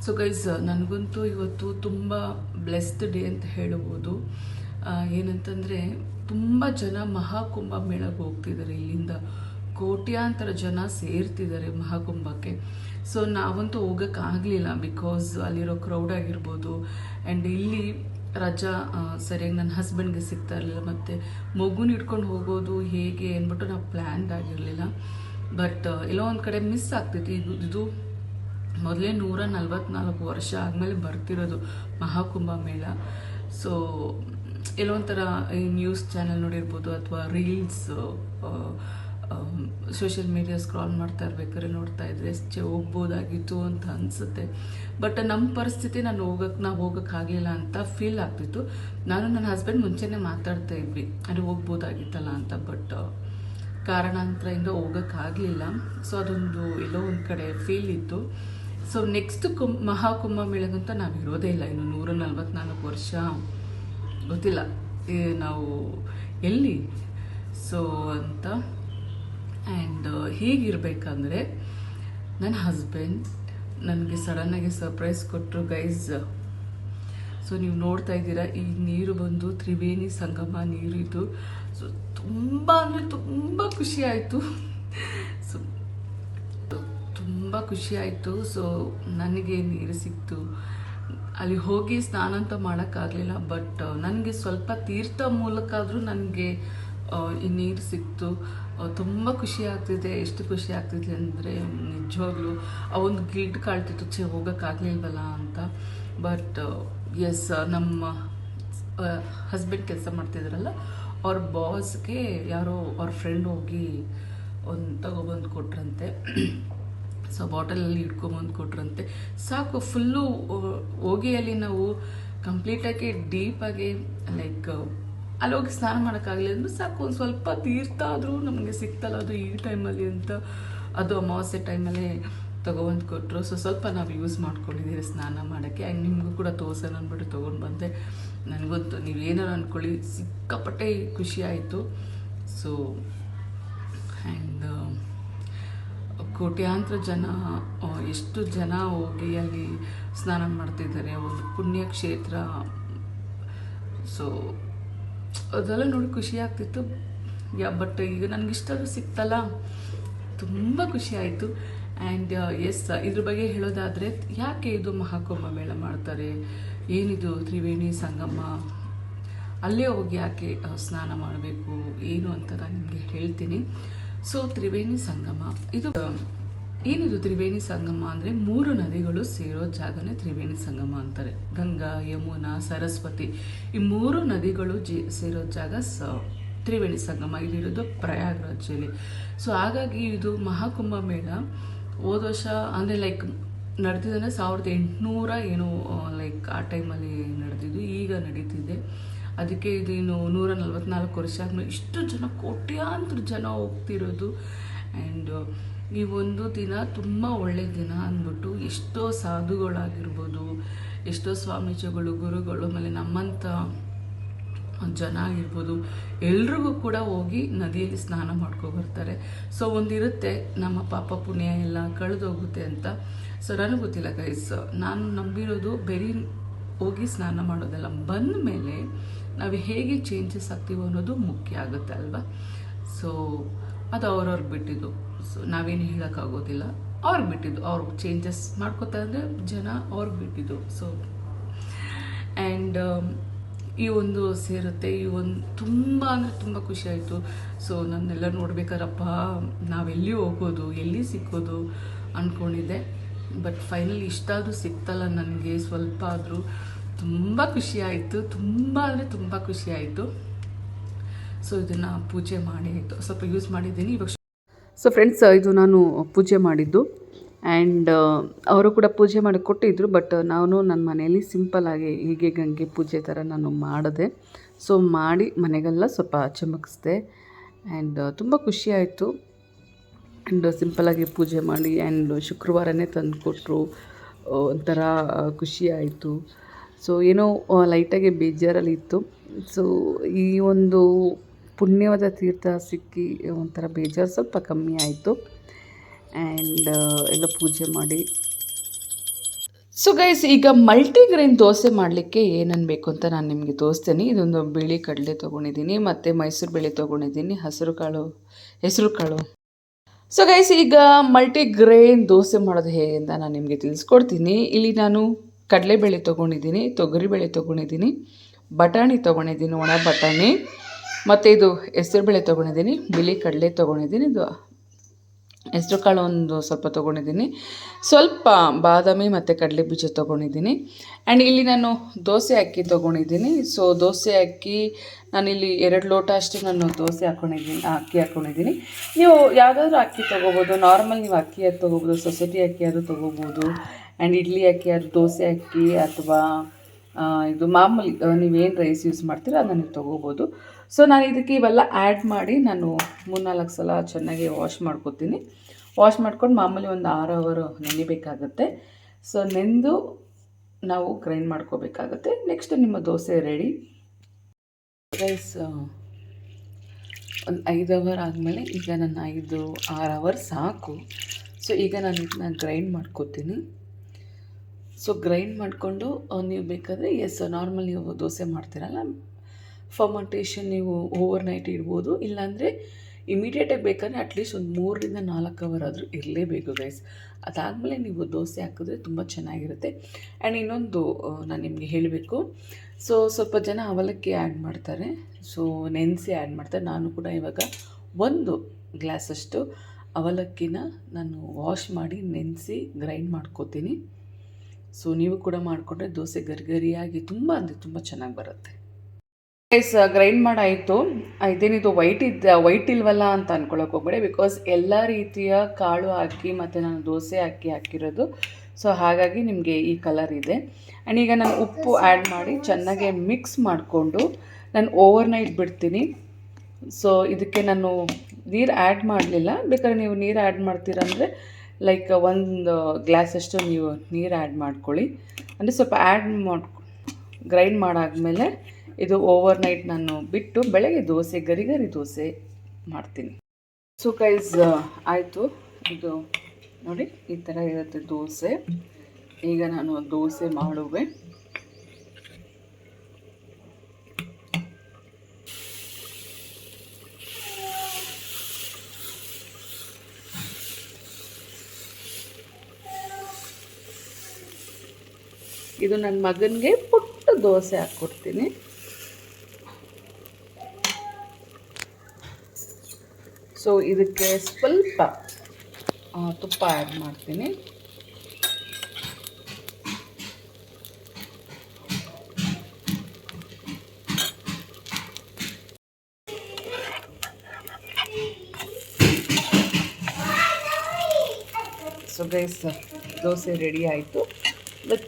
So guys ನನಗಂತೂ ಇವತ್ತು ತುಂಬ ಬ್ಲೆಸ್ಡ್ ಡೇ ಅಂತ ಹೇಳ್ಬೋದು. ಆ, ಏನಂತಂದರೆ ತುಂಬ ಜನ ಮಹಾಕುಂಭ ಮೇಳಕ್ಕೆ ಹೋಗ್ತಿದ್ದಾರೆ. ಇಲ್ಲಿಂದ ಕೋಟ್ಯಾಂತರ ಜನ ಸೇರ್ತಿದ್ದಾರೆ ಮಹಾಕುಂಭಕ್ಕೆ. ಸೊ ನಾವಂತೂ ಹೋಗೋಕ್ಕಾಗಲಿಲ್ಲ ಬಿಕಾಸ್ ಅಲ್ಲಿರೋ ಕ್ರೌಡ್ ಆಗಿರ್ಬೋದು. ಆ್ಯಂಡ್ ಇಲ್ಲಿ ರಜಾ ಸರಿಯಾಗಿ ನನ್ನ ಹಸ್ಬೆಂಡ್ಗೆ ಸಿಗ್ತಾ ಇರಲಿಲ್ಲ. ಮತ್ತು ಮಗುನ ಇಟ್ಕೊಂಡು ಹೋಗೋದು ಹೇಗೆ ಅಂದ್ಬಿಟ್ಟು ನಾವು ಪ್ಲ್ಯಾನ್ಡ್ ಆಗಿರಲಿಲ್ಲ. ಬಟ್ ಎಲ್ಲೋ ಒಂದು ಕಡೆ ಮಿಸ್ ಆಗ್ತೈತಿ ಇದು ಇದು ಮೊದಲೇ ನೂರ ನಲ್ವತ್ನಾಲ್ಕು ವರ್ಷ ಆದಮೇಲೆ ಬರ್ತಿರೋದು ಮಹಾಕುಂಭ ಮೇಳ. ಸೊ ಒಂಥರ ಈ ನ್ಯೂಸ್ ಚಾನೆಲ್ ನೋಡಿರ್ಬೋದು ಅಥವಾ ರೀಲ್ಸ್ ಸೋಷಿಯಲ್ ಮೀಡಿಯಾ ಸ್ಕ್ರಾಲ್ ಮಾಡ್ತಾ ಇರ್ಬೇಕಾದ್ರೆ ನೋಡ್ತಾ ಇದ್ರೆ ಚೆ ಹೋಗ್ಬೋದಾಗಿತ್ತು ಅಂತ ಅನಿಸುತ್ತೆ. ಬಟ್ ನಮ್ಮ ಪರಿಸ್ಥಿತಿ ನಾನು ಹೋಗಕ್ಕೆ ನಾವು ಹೋಗೋಕ್ಕಾಗಲಿಲ್ಲ ಅಂತ ಫೀಲ್ ಆಗ್ತಿತ್ತು. ನಾನು ನನ್ನ ಹಸ್ಬೆಂಡ್ ಮುಂಚೆನೇ ಮಾತಾಡ್ತಾ ಇದ್ವಿ. ಅದು ಹೋಗ್ಬೋದಾಗಿತ್ತಲ್ಲ ಅಂತ ಬಟ್ ಕಾರಣಾಂತರದಿಂದ ಹೋಗೋಕ್ಕಾಗಲಿಲ್ಲ ಸೊ ಅದೊಂದು ಎಲ್ಲೋ ಒಂದು ಕಡೆ ಫೀಲ್ ಇತ್ತು. ಸೊ ನೆಕ್ಸ್ಟ್ ಕುಂ ಮಹಾಕುಂಭ ಮೇಳದಂತ ನಾವು ಇರೋದೇ ಇಲ್ಲ. ಇನ್ನು ನೂರ ನಲ್ವತ್ನಾಲ್ಕು ವರ್ಷ ಗೊತ್ತಿಲ್ಲ. ನಾವು ಎಲ್ಲಿ? ಸೊ ಅಂತ. ಆ್ಯಂಡ್ ಹೀಗಿರಬೇಕಂದ್ರೆ ನನ್ನ ಹಸ್ಬೆಂಡ್ ನನಗೆ ಸಡನ್ನಾಗಿ ಸರ್ಪ್ರೈಸ್ ಕೊಟ್ಟರು ಗೈಸ್ ಸೊ ನೀವು ನೋಡ್ತಾ ಇದ್ದೀರಾ, ಈ ನೀರು ಬಂದು ತ್ರಿವೇಣಿ ಸಂಗಮ ನೀರು ಇದು ಸೊ ತುಂಬ ಅಂದರೆ ತುಂಬ ಖುಷಿ ಆಯಿತು. ತುಂಬ ಖುಷಿ ಆಯಿತು. ಸೊ ನನಗೆ ನೀರು ಸಿಕ್ತು. ಅಲ್ಲಿ ಹೋಗಿ ಸ್ನಾನ ಅಂತ ಮಾಡೋಕ್ಕಾಗಲಿಲ್ಲ ಬಟ್ ನನಗೆ ಸ್ವಲ್ಪ ತೀರ್ಥ ಮೂಲಕ ಆದರೂ ನನಗೆ ಈ ನೀರು ಸಿಕ್ತು. ತುಂಬ ಖುಷಿ ಆಗ್ತಿದೆ. ಎಷ್ಟು ಖುಷಿ ಆಗ್ತಿದೆ ಅಂದರೆ, ನಿಜವಾಗ್ಲೂ ಆ ಒಂದು ಗಿಲ್ಟ್ ಕಾಳ್ತಿತ್ತು. ಚೆ ಹೋಗೋಕ್ಕಾಗಲಿಲ್ವಲ್ಲ ಅಂತ. ಬಟ್ ಎಸ್ ನಮ್ಮ ಹಸ್ಬೆಂಡ್ ಕೆಲಸ ಮಾಡ್ತಿದ್ರಲ್ಲ, ಅವ್ರ ಬಾಸ್ಗೆ ಯಾರೋ ಅವ್ರ ಫ್ರೆಂಡ್ ಹೋಗಿ ಒಂದು ತಗೊಬಂದು ಕೊಟ್ರಂತೆ. ಸೊ ಬಾಟಲಲ್ಲಿ ಇಟ್ಕೊಂಬಂದು ಕೊಟ್ರಂತೆ. ಸಾಕು, ಫುಲ್ಲು ಹೋಗಿಯಲ್ಲಿ ನಾವು ಕಂಪ್ಲೀಟಾಗಿ ಡೀಪಾಗಿ, ಲೈಕ್ ಅಲ್ಲಿ ಹೋಗಿ ಸ್ನಾನ ಮಾಡೋಕ್ಕಾಗಲಿಲ್ಲ ಅಂದ್ರೆ ಸಾಕು, ಒಂದು ಸ್ವಲ್ಪ ತೀರ್ಥ ಆದರೂ ನಮಗೆ ಸಿಗ್ತಲ್ಲ ಅದು ಈ ಟೈಮಲ್ಲಿ ಅಂತ. ಅದು ಅಮಾವಾಸ್ಯೆ ಟೈಮಲ್ಲೇ ತೊಗೊಬಂದು ಕೊಟ್ಟರು ಸೊ ಸ್ವಲ್ಪ ನಾವು ಯೂಸ್ ಮಾಡ್ಕೊಂಡಿದ್ದೀರಿ ಸ್ನಾನ ಮಾಡೋಕ್ಕೆ. ಆ್ಯಂಡ್ ನಿಮಗೂ ಕೂಡ ತೋರ್ಸೋಣ ಅಂದ್ಬಿಟ್ಟು ತೊಗೊಂಡು ಬಂದೆ. ನನಗಂತೂ ನೀವೇನಾರು ಅಂದ್ಕೊಳ್ಳಿ ಸಿಕ್ಕಾಪಟ್ಟೆ ಖುಷಿ ಆಯಿತು. ಸೊ, ಆ್ಯಂಡ್ ಕೋಟ್ಯಾಂತರ ಜನ ಎಷ್ಟು ಜನ ಹೋಗಿ ಅಲ್ಲಿ ಸ್ನಾನ ಮಾಡ್ತಿದ್ದಾರೆ, ಒಂದು ಪುಣ್ಯಕ್ಷೇತ್ರ. ಸೊ ಅದೆಲ್ಲ ನೋಡಿ ಖುಷಿ ಆಗ್ತಿತ್ತು. ಯಾ ಬಟ್ ಈಗ ನನಗಿಷ್ಟದು ಸಿಕ್ತಲ್ಲ. ತುಂಬ ಖುಷಿ ಆಯಿತು. ಆ್ಯಂಡ್ ಎಸ್ ಇದ್ರ ಬಗ್ಗೆ ಹೇಳೋದಾದರೆ, ಯಾಕೆ ಇದು ಮಹಾಕುಂಭ ಮೇಳ ಮಾಡ್ತಾರೆ? ಏನಿದು ತ್ರಿವೇಣಿ ಸಂಗಮ? ಅಲ್ಲೇ ಹೋಗಿ ಯಾಕೆ ಸ್ನಾನ ಮಾಡಬೇಕು? ಏನು ಅಂತ ನಾನು ನಿಮಗೆ ಹೇಳ್ತೀನಿ. ಸೊ ತ್ರಿವೇಣಿ ಸಂಗಮ, ಇದು ಏನಿದು ತ್ರಿವೇಣಿ ಸಂಗಮ ಅಂದರೆ ಮೂರು ನದಿಗಳು ಸೇರೋ ಜಾಗನೇ ತ್ರಿವೇಣಿ ಸಂಗಮ ಅಂತಾರೆ. ಗಂಗಾ, ಯಮುನಾ, ಸರಸ್ವತಿ, ಈ ಮೂರು ನದಿಗಳು ಸೇರೋ ಜಾಗ ತ್ರಿವೇಣಿ ಸಂಗಮ. ಇಲ್ಲಿರೋದು ಪ್ರಯಾಗ್ರಾಜಲ್ಲಿ ಸೊ ಹಾಗಾಗಿ ಇದು ಮಹಾಕುಂಭ ಮೇಳ. ಹೋದ ವರ್ಷ ಅಂದರೆ ಲೈಕ್ ನಡೆದಿದ್ದಾನೆ ಸಾವಿರದ ಎಂಟುನೂರ ಏನು ಲೈಕ್ ಆ ಟೈಮಲ್ಲಿ ನಡೆದಿದ್ದು, ಈಗ ನಡೀತಿದೆ. ಅದಕ್ಕೆ ಇದೇನು ನೂರ ನಲ್ವತ್ನಾಲ್ಕು ವರ್ಷ ಆದಮೇಲೆ ಇಷ್ಟು ಜನ, ಕೋಟ್ಯಾಂತರ ಜನ ಹೋಗ್ತಿರೋದು. ಆ್ಯಂಡ್ ಈ ಒಂದು ದಿನ ತುಂಬ ಒಳ್ಳೆ ದಿನ ಅಂದ್ಬಿಟ್ಟು ಎಷ್ಟೋ ಸಾಧುಗಳಾಗಿರ್ಬೋದು, ಎಷ್ಟೋ ಸ್ವಾಮೀಜಿಗಳು, ಗುರುಗಳು, ಆಮೇಲೆ ನಮ್ಮಂಥ ಜನ ಆಗಿರ್ಬೋದು, ಎಲ್ರಿಗೂ ಕೂಡ ಹೋಗಿ ನದಿಯಲ್ಲಿ ಸ್ನಾನ ಬರ್ತಾರೆ. ಸೊ ಒಂದಿರುತ್ತೆ, ನಮ್ಮ ಪಾಪ ಪುಣ್ಯ ಎಲ್ಲ ಕಳೆದೋಗುತ್ತೆ ಅಂತ. ಸೊ ನನಗೆ ಗೊತ್ತಿಲ್ಲ ಗೈಸ್ ನಾನು ನಂಬಿರೋದು, ಬೆರಿ ಹೋಗಿ ಸ್ನಾನ ಮಾಡೋದಲ್ಲ ಬಂದ ಮೇಲೆ ನಾವು ಹೇಗೆ ಚೇಂಜಸ್ ಆಗ್ತೀವೋ ಅನ್ನೋದು ಮುಖ್ಯ ಆಗುತ್ತೆ ಅಲ್ವಾ? ಸೊ ಅದು ಅವ್ರವ್ರಿಗೆ ಬಿಟ್ಟಿದ್ದು. ಸೊ ನಾವೇನು ಹೇಳೋಕ್ಕಾಗೋದಿಲ್ಲ. ಅವ್ರಿಗೆ ಬಿಟ್ಟಿದ್ದು. ಅವ್ರು ಚೇಂಜಸ್ ಮಾಡ್ಕೋತಾ ಅಂದರೆ ಜನ ಅವ್ರಿಗೆ ಬಿಟ್ಟಿದ್ದು. ಸೊ ಆ್ಯಂಡ್ ಈ ಒಂದು ಸೇರುತ್ತೆ. ಈ ಒಂದು ತುಂಬ ಅಂದರೆ ತುಂಬ ಖುಷಿ ಆಯಿತು. ಸೊ ನನ್ನೆಲ್ಲ ನೋಡ್ಬೇಕಾರಪ್ಪ, ನಾವೆಲ್ಲಿ ಹೋಗೋದು, ಎಲ್ಲಿ ಸಿಕ್ಕೋದು ಅಂದ್ಕೊಂಡಿದ್ದೆ ಬಟ್ ಫೈನಲ್ ಇಷ್ಟಾದರೂ ಸಿಕ್ತಲ್ಲ ನನಗೆ. ಸ್ವಲ್ಪ ಆದರೂ ತುಂಬ ಖುಷಿಯಾಯಿತು. ತುಂಬ ಅಂದರೆ ತುಂಬ ಖುಷಿಯಾಯಿತು. ಸೊ ಇದನ್ನು ಪೂಜೆ ಮಾಡಿ ಸ್ವಲ್ಪ ಯೂಸ್ ಮಾಡಿದ್ದೀನಿ. ಇವಾಗ ಸೊ ಫ್ರೆಂಡ್ಸ್ ಇದು ನಾನು ಪೂಜೆ ಮಾಡಿದ್ದು. ಆ್ಯಂಡ್ ಅವರು ಕೂಡ ಪೂಜೆ ಮಾಡಿ ಕೊಟ್ಟಿದ್ದರು ಬಟ್ ನಾನು ನನ್ನ ಮನೆಯಲ್ಲಿ ಸಿಂಪಲ್ಲಾಗಿ ಹೀಗೆ ಗಂಗೆ ಪೂಜೆ ಥರ ನಾನು ಮಾಡಿದೆ. ಸೊ ಮಾಡಿ ಮನೆಗೆಲ್ಲ ಸ್ವಲ್ಪ ಚಮಕಿಸ್ದೆ ಆ್ಯಂಡ್ ತುಂಬ ಖುಷಿಯಾಯಿತು. ಆ್ಯಂಡ್ ಸಿಂಪಲಾಗಿ ಪೂಜೆ ಮಾಡಿ. ಆ್ಯಂಡ್ ಶುಕ್ರವಾರನೇ ತಂದು ಕೊಟ್ಟರು ಒಂಥರ ಖುಷಿ ಆಯಿತು ಸೊ ಏನೋ ಲೈಟಾಗಿ ಬೇಜಾರಲ್ಲಿ ಇತ್ತು. ಸೊ ಈ ಒಂದು ಪುಣ್ಯವಾದ ತೀರ್ಥ ಸಿಕ್ಕಿ ಒಂಥರ ಬೇಜಾರು ಸ್ವಲ್ಪ ಕಮ್ಮಿ ಆಯಿತು. ಆ್ಯಂಡ್ ಎಲ್ಲ ಪೂಜೆ ಮಾಡಿ. ಸೊ ಗೈಸ್ ಈಗ ಮಲ್ಟಿಗ್ರೈನ್ ದೋಸೆ ಮಾಡಲಿಕ್ಕೆ ಏನನ್ನು ಬೇಕು ಅಂತ ನಾನು ನಿಮಗೆ ತೋರಿಸ್ತೇನೆ. ಇದೊಂದು ಬಿಳಿ ಕಡಲೆ ತೊಗೊಂಡಿದ್ದೀನಿ, ಮತ್ತು ಮೈಸೂರು ಬೇಳೆ ತೊಗೊಂಡಿದ್ದೀನಿ. ಹಸಿರು ಕಾಳು, ಹೆಸರು ಕಾಳು. ಸೊ ಗೈಸ್ ಈಗ ಮಲ್ಟಿಗ್ರೇನ್ ದೋಸೆ ಮಾಡೋದು ಹೇಗೆ ಅಂತ ನಾನು ನಿಮಗೆ ತಿಳಿಸ್ಕೊಡ್ತೀನಿ. ಇಲ್ಲಿ ನಾನು ಕಡಲೆಬೇಳೆ ತೊಗೊಂಡಿದ್ದೀನಿ, ತೊಗರಿಬೇಳೆ ತೊಗೊಂಡಿದ್ದೀನಿ, ಬಟಾಣಿ ತೊಗೊಂಡಿದ್ದೀನಿ, ಒಣ ಬಟಾಣಿ, ಮತ್ತು ಇದು ಹೆಸರುಬೇಳೆ ತೊಗೊಂಡಿದ್ದೀನಿ, ಬಿಳಿ ಕಡಲೆ ತೊಗೊಂಡಿದ್ದೀನಿ, ಇದು ಹೆಸ್ರು ಕಾಳು ಒಂದು ಸ್ವಲ್ಪ ತೊಗೊಂಡಿದ್ದೀನಿ, ಸ್ವಲ್ಪ ಬಾದಾಮಿ ಮತ್ತು ಕಡಲೆ ಬೀಜ ತೊಗೊಂಡಿದ್ದೀನಿ ಆ್ಯಂಡ್ ಇಲ್ಲಿ ನಾನು ದೋಸೆ ಅಕ್ಕಿ ತೊಗೊಂಡಿದ್ದೀನಿ ಸೊ ದೋಸೆ ಅಕ್ಕಿ, ನಾನಿಲ್ಲಿ ಎರಡು ಲೋಟ ಅಷ್ಟು ನಾನು ದೋಸೆ ಹಾಕ್ಕೊಂಡಿದ್ದೀನಿ ಅಕ್ಕಿ ಹಾಕ್ಕೊಂಡಿದ್ದೀನಿ ನೀವು ಯಾವುದಾದ್ರೂ ಅಕ್ಕಿ ತೊಗೋಬೋದು ನಾರ್ಮಲ್ ನೀವು ಅಕ್ಕಿ ಅದು ತೊಗೋಬೋದು ಸೊಸೈಟಿ ಅಕ್ಕಿ ಅದು ತೊಗೋಬೋದು ಆ್ಯಂಡ್ ಇಡ್ಲಿ ಅಕ್ಕಿ ಅದು ದೋಸೆ ಅಕ್ಕಿ ಅಥವಾ ಇದು ಮಾಮೂಲಿ ನೀವೇನು ರೈಸ್ ಯೂಸ್ ಮಾಡ್ತೀರೋ ಅದನ್ನು ತೊಗೋಬೋದು. ಸೊ ನಾನು ಇದಕ್ಕೆ ಇವೆಲ್ಲ ಆ್ಯಡ್ ಮಾಡಿ ನಾನು ಮೂರ್ನಾಲ್ಕು ಸಲ ಚೆನ್ನಾಗಿ ವಾಶ್ ಮಾಡ್ಕೊತೀನಿ. ವಾಶ್ ಮಾಡ್ಕೊಂಡು ಮಾಮೂಲಿ ಒಂದು ಆರು ಅವರು ನೆನಿಬೇಕಾಗುತ್ತೆ. ಸೊ ನೆಂದು ನಾವು ಗ್ರೈಂಡ್ ಮಾಡ್ಕೋಬೇಕಾಗುತ್ತೆ. ನೆಕ್ಸ್ಟ್ ನಿಮ್ಮ ದೋಸೆ ರೆಡಿ ರೈಸ್ ಒಂದು ಐದು ಅವರ್ ಆದಮೇಲೆ ಈಗ ನನ್ನ ಐದು, ಆರು ಅವರ್ ಸಾಕು. ಸೊ ಈಗ ನಾನು ಇದನ್ನ ಗ್ರೈಂಡ್ ಮಾಡ್ಕೋತೀನಿ. ಸೊ ಗ್ರೈಂಡ್ ಮಾಡಿಕೊಂಡು ನೀವು ಬೇಕಾದರೆ ಎಸ್ ನಾರ್ಮಲ್ ನೀವು ದೋಸೆ ಮಾಡ್ತೀರಲ್ಲ ಫರ್ಮಂಟೇಷನ್ ನೀವು ಓವರ್ ನೈಟ್ ಇಡ್ಬೋದು. ಇಲ್ಲಾಂದರೆ ಇಮಿಡಿಯೇಟಾಗಿ ಬೇಕಾದ್ರೆ ಅಟ್ಲೀಸ್ಟ್ ಒಂದು ಮೂರರಿಂದ ನಾಲ್ಕು ಅವರ್ ಆದರೂ ಇರಲೇಬೇಕು ಗೈಸ್ ಅದಾದಮೇಲೆ ನೀವು ದೋಸೆ ಹಾಕಿದ್ರೆ ತುಂಬ ಚೆನ್ನಾಗಿರುತ್ತೆ. ಆ್ಯಂಡ್ ಇನ್ನೊಂದು ನಾನು ನಿಮಗೆ ಹೇಳಬೇಕು. ಸೊ ಸ್ವಲ್ಪ ಜನ ಅವಲಕ್ಕಿ ಆ್ಯಡ್ ಮಾಡ್ತಾರೆ. ಸೊ ನೆನೆಸಿ ಆ್ಯಡ್ ಮಾಡ್ತಾರೆ. ನಾನು ಕೂಡ ಇವಾಗ ಒಂದು ಗ್ಲಾಸಷ್ಟು ಅವಲಕ್ಕಿನ ನಾನು ವಾಶ್ ಮಾಡಿ, ನೆನೆಸಿ ಗ್ರೈಂಡ್ ಮಾಡ್ಕೋತೀನಿ. ಸೊ ನೀವು ಕೂಡ ಮಾಡಿಕೊಂಡ್ರೆ ದೋಸೆ ಗರಿಗರಿಯಾಗಿ ತುಂಬ ಅಂದರೆ ತುಂಬ ಚೆನ್ನಾಗಿ ಬರುತ್ತೆ. ಗೈಸ್ ಗ್ರೈಂಡ್ ಮಾಡಾಯಿತು. ಇದೇನಿದು ವೈಟ್ ಇದ್ದ ವೈಟ್ ಇಲ್ವಲ್ಲ ಅಂತ ಅನ್ಕೊಳ್ಳೋಕೆ ಹೋಗ್ಬೇಡಿ ಬಿಕಾಸ್ ಎಲ್ಲ ರೀತಿಯ ಕಾಳು ಹಾಕಿ ಮತ್ತು ನಾನು ದೋಸೆ ಹಾಕಿ ಹಾಕಿರೋದು. ಸೊ ಹಾಗಾಗಿ ನಿಮಗೆ ಈ ಕಲರ್ ಇದೆ. ಆ್ಯಂಡ್ ಈಗ ನಾನು ಉಪ್ಪು ಆ್ಯಡ್ ಮಾಡಿ ಚೆನ್ನಾಗಿ ಮಿಕ್ಸ್ ಮಾಡಿಕೊಂಡು ನಾನು ಓವರ್ ನೈಟ್ ಬಿಡ್ತೀನಿ. ಸೊ ಇದಕ್ಕೆ ನಾನು ನೀರು ಆ್ಯಡ್ ಮಾಡಲಿಲ್ಲ. ಬೇಕಾದ್ರೆ ನೀವು ನೀರು ಆ್ಯಡ್ ಮಾಡ್ತೀರಂದರೆ ಲೈಕ್ ಒಂದು ಗ್ಲಾಸಷ್ಟು ನೀವು ನೀರು ಆ್ಯಡ್ ಮಾಡ್ಕೊಳ್ಳಿ. ಅಂದರೆ ಸ್ವಲ್ಪ ಆ್ಯಡ್ ಮಾಡಿ ಗ್ರೈಂಡ್ ಮಾಡಾದಮೇಲೆ ಇದು ಓವರ್ ನೈಟ್ ನಾನು ಬಿಟ್ಟು ಬೆಳಗ್ಗೆ ದೋಸೆ ಗರಿ ಗರಿ ದೋಸೆ ಮಾಡ್ತೀನಿ. ಸೊ ಕೈಸ್ ಆಯಿತು. ಇದು ನೋಡಿ, ಈ ಥರ ಇರುತ್ತೆ ದೋಸೆ. ಈಗ ನಾನು ದೋಸೆ ಮಾಡುವೆ. ಇದು ನನ್ನ ಮಗನಿಗೆ ಪುಟ್ಟ ದೋಸೆ ಹಾಕ್ಕೊಡ್ತೀನಿ. ಸೊ ಇದಕ್ಕೆ ಸ್ವಲ್ಪ ತುಪ್ಪ ಆ್ಯಡ್ ಮಾಡ್ತೀನಿ. ಸೊ ಗೈಸ್ ದೋಸೆ ರೆಡಿ ಆಯಿತು. ವಿತ್